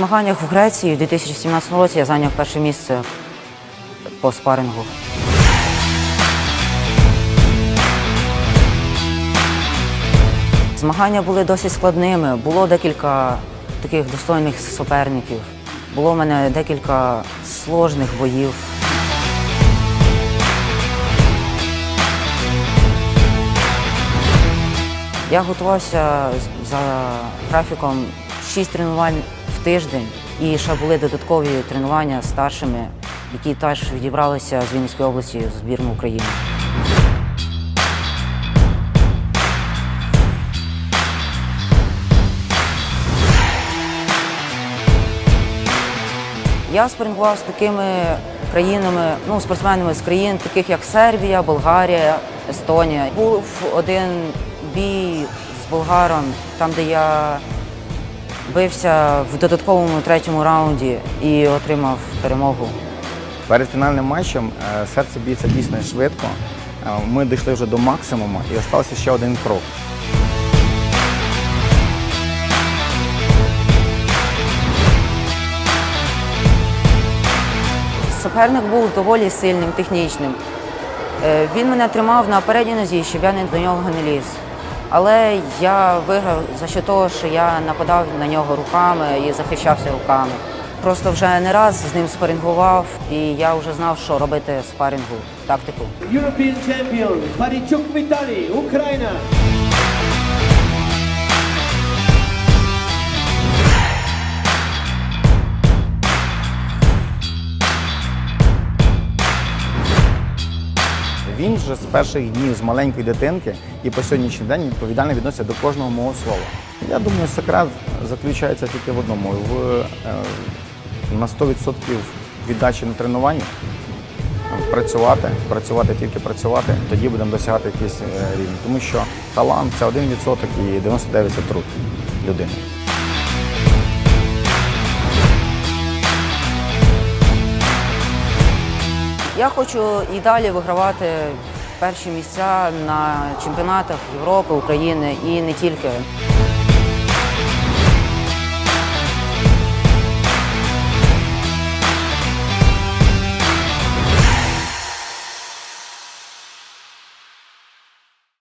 змаганнях в Греції в 2017 році я зайняв перше місце по спарингу. Змагання були досить складними. Було декілька таких достойних суперників. Було в мене декілька сложних боїв. Я готувався за графіком 6 тренувань тиждень і ще були додаткові тренування з старшими, які теж відібралися з Вінницької області в збірну України. Я спарингував з такими країнами, ну, спортсменами з країн, таких як Сербія, Болгарія, Естонія. Був один бій з болгаром, там, де я бився в додатковому третьому раунді і отримав перемогу. Перед фінальним матчем е, серце б'ється дійсно швидко. Е, Ми дійшли вже до максимуму і залишився ще один крок. Суперник був доволі сильним, технічним. Е, Він мене тримав на передній нозі, щоб я до нього не ліз. Але я виграв за що того, що я нападав на нього руками і захищався руками. Просто вже не раз з ним спарингував, і я вже знав, що робити спарингу, тактику. European champion Парічук Віталій, Ukraina. Він вже з перших днів з маленької дитинки і по сьогоднішній день відповідально відноситься до кожного мого слова. Я думаю, секрет заключається тільки в одному: в, е, на 100% віддачі на тренуванні. Працювати, працювати, тільки працювати, тоді будемо досягати якийсь е, рівень. Тому що талант це 1% і 99% це труд людини. Я хочу і далі вигравати перші місця на чемпіонатах Європи, України і не тільки.